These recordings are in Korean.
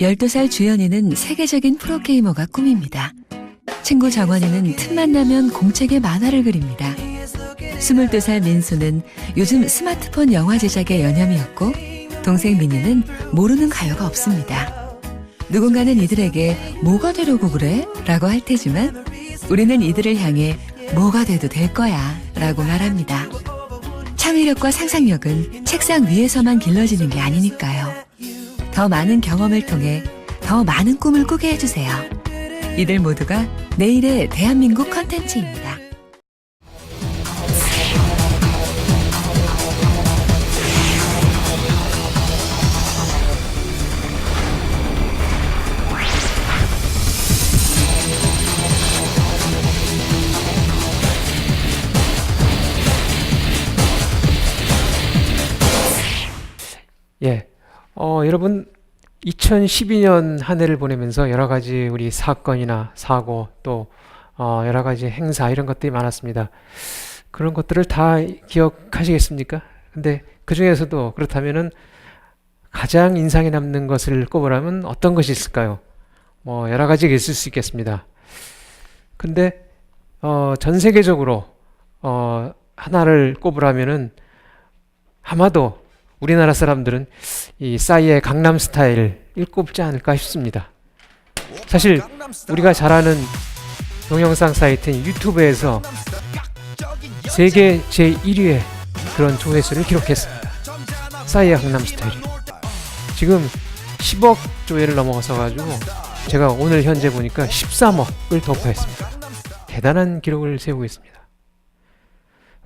12살 주연이는 세계적인 프로게이머가 꿈입니다. 친구 정원이는 틈만 나면 공책에 만화를 그립니다. 22살 민수는 요즘 스마트폰 영화 제작에 연념이었고 동생 민희는 모르는 가요가 없습니다. 누군가는 이들에게 뭐가 되려고 그래? 라고 할 테지만 우리는 이들을 향해 뭐가 돼도 될 거야 라고 말합니다. 창의력과 상상력은 책상 위에서만 길러지는 게 아니니까요. 더 많은 경험을 통해 더 많은 꿈을 꾸게 해주세요. 이들 모두가 내일의 대한민국 컨텐츠입니다. 예. 어, 여러분 2012년 한 해를 보내면서 여러 가지 우리 사건이나 사고 또 어, 여러 가지 행사 이런 것들이 많았습니다. 그런 것들을 다 기억하시겠습니까? 근데 그 중에서도 그렇다면은 가장 인상에 남는 것을 꼽으라면 어떤 것이 있을까요? 뭐 여러 가지가 있을 수 있겠습니다. 근데 어, 전 세계적으로 어, 하나를 꼽으라면은 아마도 우리나라 사람들은 이 싸이의 강남 스타일을 꼽지 않을까 싶습니다. 사실 우리가 잘 아는 동영상 사이트인 유튜브에서 세계 제1위의 그런 조회수를 기록했습니다. 싸이의 강남 스타일이 지금 10억 조회를 넘어서 가지고 제가 오늘 현재 보니까 13억을 돌파했습니다. 대단한 기록을 세우고 있습니다.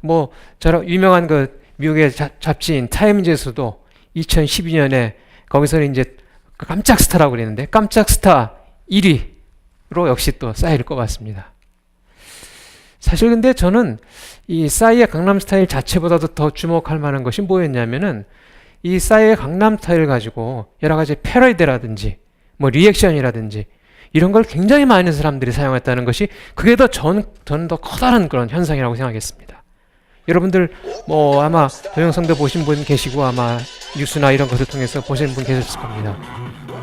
뭐 저런 유명한 그 미국의 잡, 잡지인 타임즈에서도 2012년에 거기서는 이제 그 깜짝 스타라고 그랬는데 깜짝 스타 1위로 역시 또 싸이를 꼽았습니다. 사실 근데 저는 이 싸이의 강남 스타일 자체보다도 더 주목할 만한 것이 뭐였냐면은 이 싸이의 강남 스타일 가지고 여러 가지 패러디라든지 뭐 리액션이라든지 이런 걸 굉장히 많은 사람들이 사용했다는 것이 그게 더 전, 저는 더 커다란 그런 현상이라고 생각했습니다. 여러분들 뭐 아마 동영상도 보신 분 계시고 아마 뉴스나 이런 것을 통해서 보신 분 계셨을 겁니다.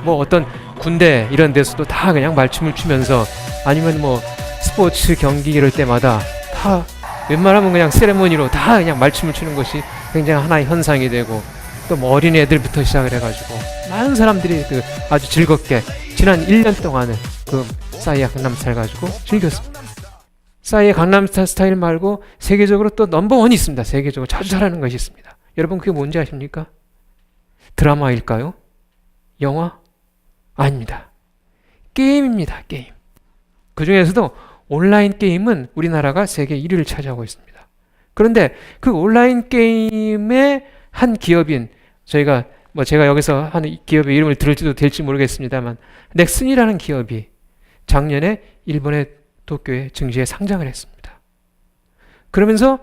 뭐 어떤 군대 이런 데서도 다 그냥 말춤을 추면서 아니면 뭐 스포츠 경기 이럴 때마다 다 웬만하면 그냥 세레모니로 다 그냥 말춤을 추는 것이 굉장히 하나의 현상이 되고 또 뭐 어린 애들부터 시작을 해가지고 많은 사람들이 그 아주 즐겁게 지난 1년 동안을 그 싸이의 강남 스타일 가지고 즐겼습니다. 싸이의 강남 스타- 스타일 말고 세계적으로 또 넘버원이 있습니다. 세계적으로 자주 잘하는 것이 있습니다. 여러분 그게 뭔지 아십니까? 드라마일까요? 영화? 아닙니다. 게임입니다. 게임. 그 중에서도 온라인 게임은 우리나라가 세계 1위를 차지하고 있습니다. 그런데 그 온라인 게임의 한 기업인 저희가 뭐 제가 여기서 이 기업의 이름을 들을지도 될지 모르겠습니다만 넥슨이라는 기업이 작년에 일본의 도쿄에 증시에 상장을 했습니다. 그러면서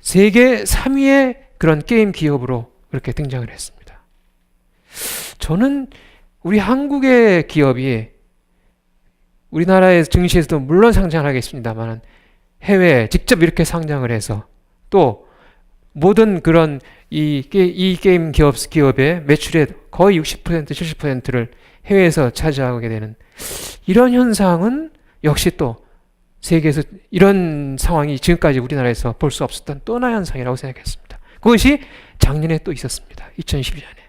세계 3위의 그런 게임 기업으로 그렇게 등장을 했습니다. 저는 우리 한국의 기업이 우리나라의 증시에서도 물론 상장을 하겠습니다만 해외에 직접 이렇게 상장을 해서 또 모든 그런 이, 게, 이 게임 기업, 기업의 매출의 거의 60% 70%를 해외에서 차지하게 되는 이런 현상은 역시 또 세계에서 이런 상황이 지금까지 우리나라에서 볼 수 없었던 또 하나의 현상이라고 생각했습니다. 그것이 작년에 또 있었습니다. 2012년에.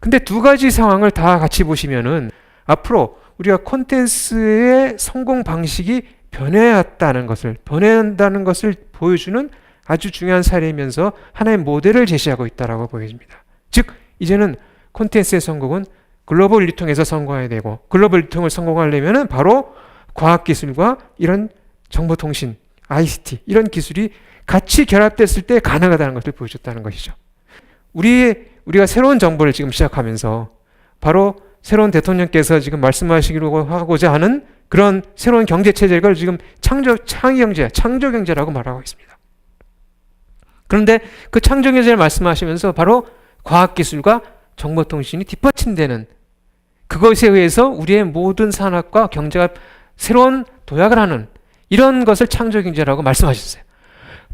근데 두 가지 상황을 다 같이 보시면은 앞으로 우리가 콘텐츠의 성공 방식이 변해왔다는 것을 변해한다는 것을 보여주는 아주 중요한 사례이면서 하나의 모델을 제시하고 있다라고 보여집니다. 즉 이제는 콘텐츠의 성공은 글로벌 유통에서 성공해야 되고 글로벌 유통을 성공하려면은 바로 과학기술과 이런 정보통신, ICT 이런 기술이 같이 결합됐을 때 가능하다는 것을 보여줬다는 것이죠. 우리 우리가 새로운 정부를 지금 시작하면서 바로 새로운 대통령께서 지금 말씀하시기로 하고자 하는 그런 새로운 경제 체제를 지금 창조 창의 경제, 창조 경제라고 말하고 있습니다. 그런데 그 창조 경제를 말씀하시면서 바로 과학 기술과 정보통신이 뒷받침되는 그것에 의해서 우리의 모든 산업과 경제가 새로운 도약을 하는 이런 것을 창조 경제라고 말씀하셨어요.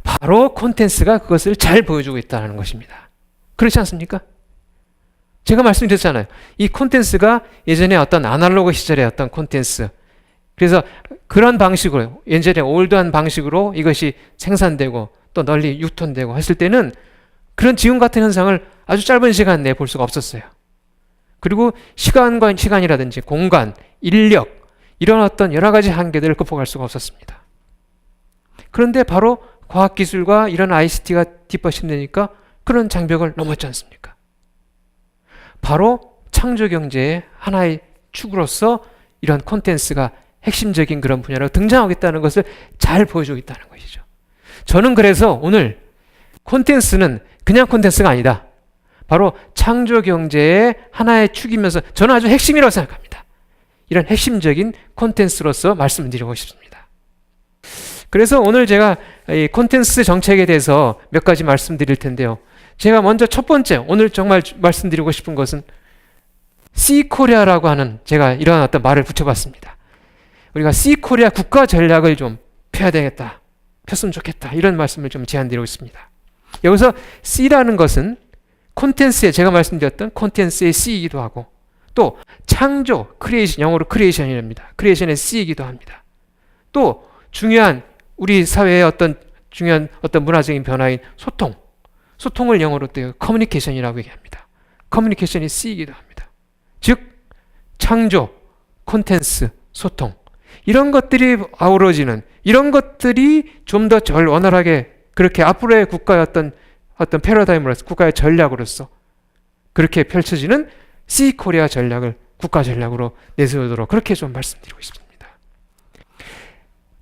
바로 콘텐츠가 그것을 잘 보여주고 있다는 것입니다. 그렇지 않습니까? 제가 말씀드렸잖아요. 이 콘텐츠가 예전에 어떤 아날로그 시절의 어떤 콘텐츠. 그래서 그런 방식으로 예전에 올드한 방식으로 이것이 생산되고 또 널리 유통되고 했을 때는 그런 지금 같은 현상을 아주 짧은 시간 내에 볼 수가 없었어요. 그리고 시간과 시간이라든지 공간, 인력 이런 어떤 여러 가지 한계들을 극복할 수가 없었습니다. 그런데 바로 과학기술과 이런 ICT가 뒷받침되니까 그런 장벽을 넘었지 않습니까? 바로 창조경제의 하나의 축으로서 이런 콘텐츠가 핵심적인 그런 분야로 등장하겠다는 것을 잘 보여주고 있다는 것이죠. 저는 그래서 오늘 콘텐츠는 그냥 콘텐츠가 아니다. 바로 창조경제의 하나의 축이면서 저는 아주 핵심이라고 생각합니다. 이런 핵심적인 콘텐츠로서 말씀드리고 싶습니다. 그래서 오늘 제가 이 콘텐츠 정책에 대해서 몇 가지 말씀드릴 텐데요. 제가 먼저 첫 번째 오늘 정말 말씀드리고 싶은 것은 C코리아라고 하는 제가 이런 어떤 말을 붙여봤습니다. 우리가 C코리아 국가 전략을 좀 펴야 되겠다. 폈으면 좋겠다. 이런 말씀을 좀 제안드리고 있습니다. 여기서 C라는 것은 콘텐츠에 제가 말씀드렸던 콘텐츠의 C이기도 하고 또 창조, 크리에이션, 영어로 크리에이션이랍니다. 크리에이션의 C이기도 합니다. 또 중요한 우리 사회의 어떤 중요한 어떤 문화적인 변화인 소통, 소통을 영어로 또 커뮤니케이션이라고 얘기합니다. 커뮤니케이션이 C이기도 합니다. 즉 창조, 콘텐츠, 소통 이런 것들이 아우러지는 이런 것들이 좀 더 절 원활하게 그렇게 앞으로의 국가의 어떤 어떤 패러다임으로서 국가의 전략으로서 그렇게 펼쳐지는 C 코리아 전략을 국가 전략으로 내세우도록 그렇게 좀 말씀드리고 싶습니다.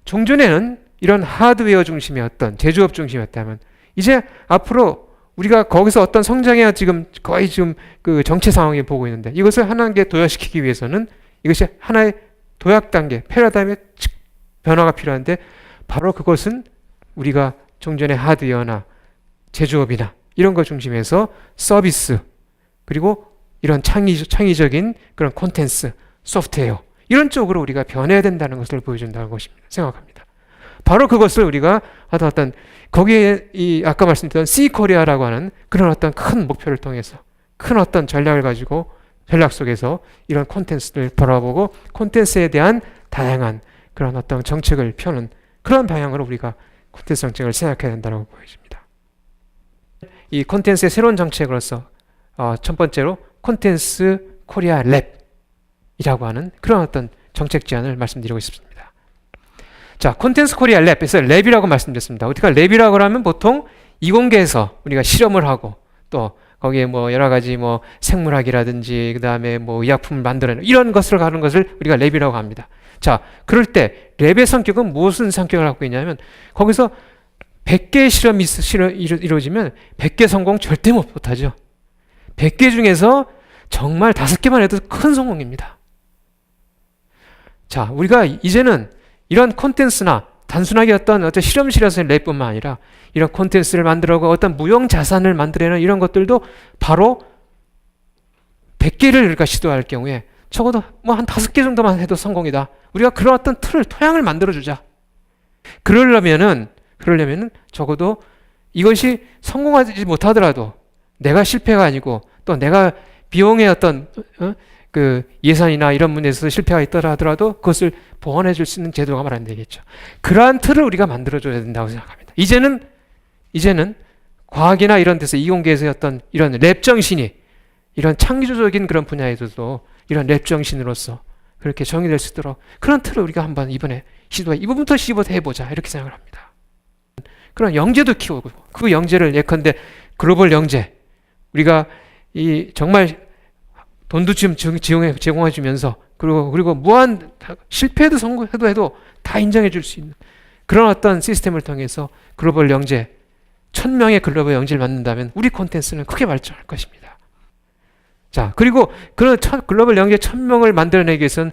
종전에는 이런 하드웨어 중심이었던 제조업 중심이었다면 이제 앞으로 우리가 거기서 어떤 성장해야 지금 거의 지금 그 정체 상황에 보고 있는데 이것을 하나의 도약시키기 위해서는 이것이 하나의 도약 단계 패러다임의 변화가 필요한데 바로 그것은 우리가 종전의 하드웨어나 제조업이나 이런 걸 중심해서 서비스 그리고 이런 창의, 창의적인 그런 콘텐츠, 소프트웨어 이런 쪽으로 우리가 변해야 된다는 것을 보여준다는 것입니다. 생각합니다. 바로 그것을 우리가 어떤 거기에 이 아까 말씀드렸던 C 코리아라고 하는 그런 어떤 큰 목표를 통해서 큰 어떤 전략을 가지고 전략 속에서 이런 콘텐츠를 바라보고 콘텐츠에 대한 다양한 그런 어떤 정책을 펴는 그런 방향으로 우리가 콘텐츠 정책을 생각해야 된다고 보여집니다. 이 콘텐츠의 새로운 정책으로서 어, 첫 번째로 콘텐츠 코리아 랩이라고 하는 그런 어떤 정책 제안을 말씀드리고 싶습니다. 자, 콘텐츠 코리아 랩에서 랩이라고 말씀드렸습니다. 어떻게 랩이라고 하면 보통 이공계에서 우리가 실험을 하고 또 거기에 뭐 여러 가지 뭐 생물학이라든지 그다음에 뭐 의약품을 만들어내는 이런 것을 가는 것을 우리가 랩이라고 합니다. 자, 그럴 때 랩의 성격은 무슨 성격을 갖고 있냐면 거기서 100개의 실험이 이루어지면 100개 성공 절대 못 못하죠. 100개 중에서 정말 다섯 개만 해도 큰 성공입니다. 자, 우리가 이제는 이런 콘텐츠나 단순하게 어떤 어떤 실험실에서의 랩뿐만 아니라 이런 콘텐츠를 만들어고 어떤 무형 자산을 만들어내는 이런 것들도 바로 100개를 우리가 시도할 경우에 적어도 뭐한 다섯 개 정도만 해도 성공이다. 우리가 그런 어떤 틀을 토양을 만들어 주자. 그러려면은 그러려면은 적어도 이것이 성공하지 못하더라도 내가 실패가 아니고 또 내가 비용의 어떤 어? 그 예산이나 이런 문제에서 실패가 있더라 하더라도 그것을 보완해 줄 수 있는 제도가 말안 되겠죠. 그러한 틀을 우리가 만들어 줘야 된다고 생각합니다. 이제는 이제는 과학이나 이런 데서 이공계에서의 어떤 이런 랩 정신이 이런 창조적인 그런 분야에서도 이런 랩 정신으로서 그렇게 정의될 수 있도록 그런 틀을 우리가 한번 이번에 시도해 이 부분부터 시도해 보자 이렇게 생각을 합니다. 그런 영재도 키우고 그 영재를 예컨대 글로벌 영재 우리가 이 정말 돈도 지금 지원해 제공해 주면서 그리고 그리고 무한 실패해도 성공해도 해도 다 인정해 줄 수 있는 그런 어떤 시스템을 통해서 글로벌 영재 천 명의 글로벌 영재를 만든다면 우리 콘텐츠는 크게 발전할 것입니다. 자 그리고 그런 천, 글로벌 영재 천 명을 만들어내기 위해서는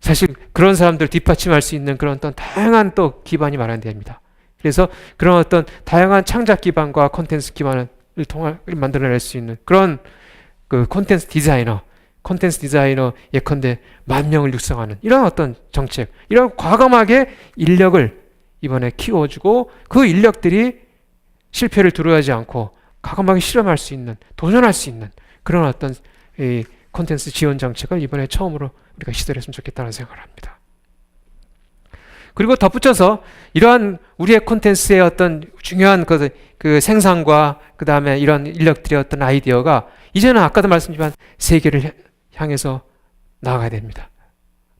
사실 그런 사람들 뒷받침할 수 있는 그런 어떤 다양한 또 기반이 마련돼야 됩니다. 그래서 그런 어떤 다양한 창작 기반과 콘텐츠 기반을 통해 만들어낼 수 있는 그런 그 콘텐츠 디자이너, 콘텐츠 디자이너 예컨대 만 명을 육성하는 이런 어떤 정책, 이런 과감하게 인력을 이번에 키워주고 그 인력들이 실패를 두려워하지 않고 과감하게 실험할 수 있는, 도전할 수 있는 그런 어떤 이 콘텐츠 지원 정책을 이번에 처음으로 우리가 시도를 했으면 좋겠다는 생각을 합니다. 그리고 덧붙여서 이러한 우리의 콘텐츠의 어떤 중요한 그, 그 생산과 그 다음에 이런 인력들의 어떤 아이디어가 이제는 아까도 말씀드렸지만 세계를 향해서 나아가야 됩니다.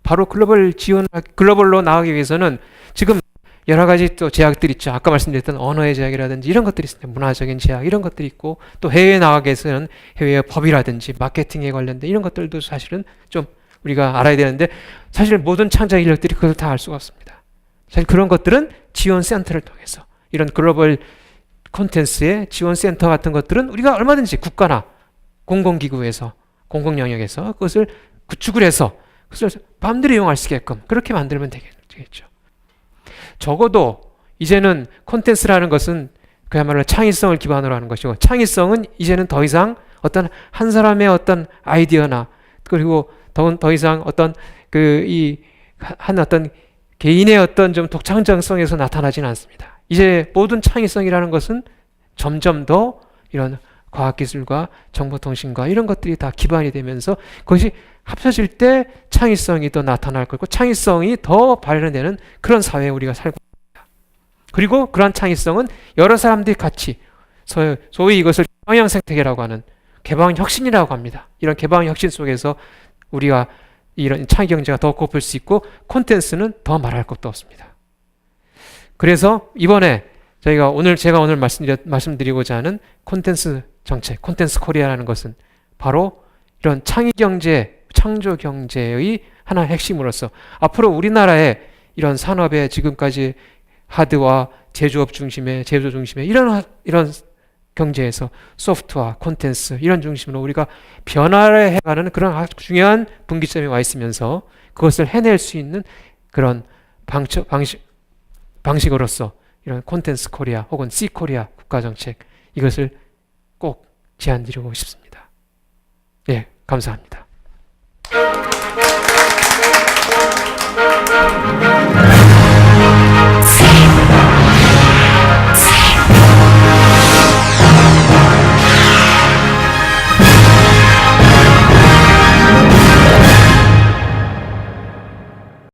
바로 글로벌 지원, 글로벌로 나가기 위해서는 지금 여러 가지 또 제약들이 있죠. 아까 말씀드렸던 언어의 제약이라든지 이런 것들이 있습니다. 문화적인 제약 이런 것들이 있고 또 해외에 나가기 위해서는 해외의 법이라든지 마케팅에 관련된 이런 것들도 사실은 좀 우리가 알아야 되는데 사실 모든 창작 인력들이 그걸 다 알 수가 없습니다. 사실 그런 것들은 지원 센터를 통해서 이런 글로벌 콘텐츠의 지원 센터 같은 것들은 우리가 얼마든지 국가나 공공기구에서 공공 영역에서 그것을 구축을 해서 그것을 마음대로 이용할 수 있게끔 그렇게 만들면 되겠죠. 적어도 이제는 콘텐츠라는 것은 그야말로 창의성을 기반으로 하는 것이고 창의성은 이제는 더 이상 어떤 한 사람의 어떤 아이디어나 그리고 더, 더 이상 어떤 그 이 한 어떤 개인의 어떤 좀 독창적성에서 나타나지는 않습니다. 이제 모든 창의성이라는 것은 점점 더 이런 과학기술과 정보통신과 이런 것들이 다 기반이 되면서 그것이 합쳐질 때 창의성이 더 나타날 거고 창의성이 더 발현되는 그런 사회에 우리가 살고 있습니다. 그리고 그러한 창의성은 여러 사람들이 같이 소- 소위 이것을 개방형 생태계라고 하는 개방 혁신이라고 합니다. 이런 개방 혁신 속에서 우리가 이런 창의 경제가 더 고플 수 있고 콘텐츠는 더 말할 것도 없습니다. 그래서 이번에 저희가 오늘 제가 오늘 말씀드려, 말씀드리고자 하는 콘텐츠 정책, 콘텐츠 코리아라는 것은 바로 이런 창의 경제, 창조 경제의 하나의 핵심으로서 앞으로 우리나라의 이런 산업의 지금까지 하드와 제조업 중심의 제조 중심의 이런 하- 이런 경제에서 소프트와 콘텐츠 이런 중심으로 우리가 변화를 해가는 그런 아주 중요한 분기점에 와 있으면서 그것을 해낼 수 있는 그런 방식, 방식 방식으로서 이런 콘텐츠 코리아 혹은 C 코리아 국가 정책 이것을 꼭 제안드리고 싶습니다. 예, 감사합니다.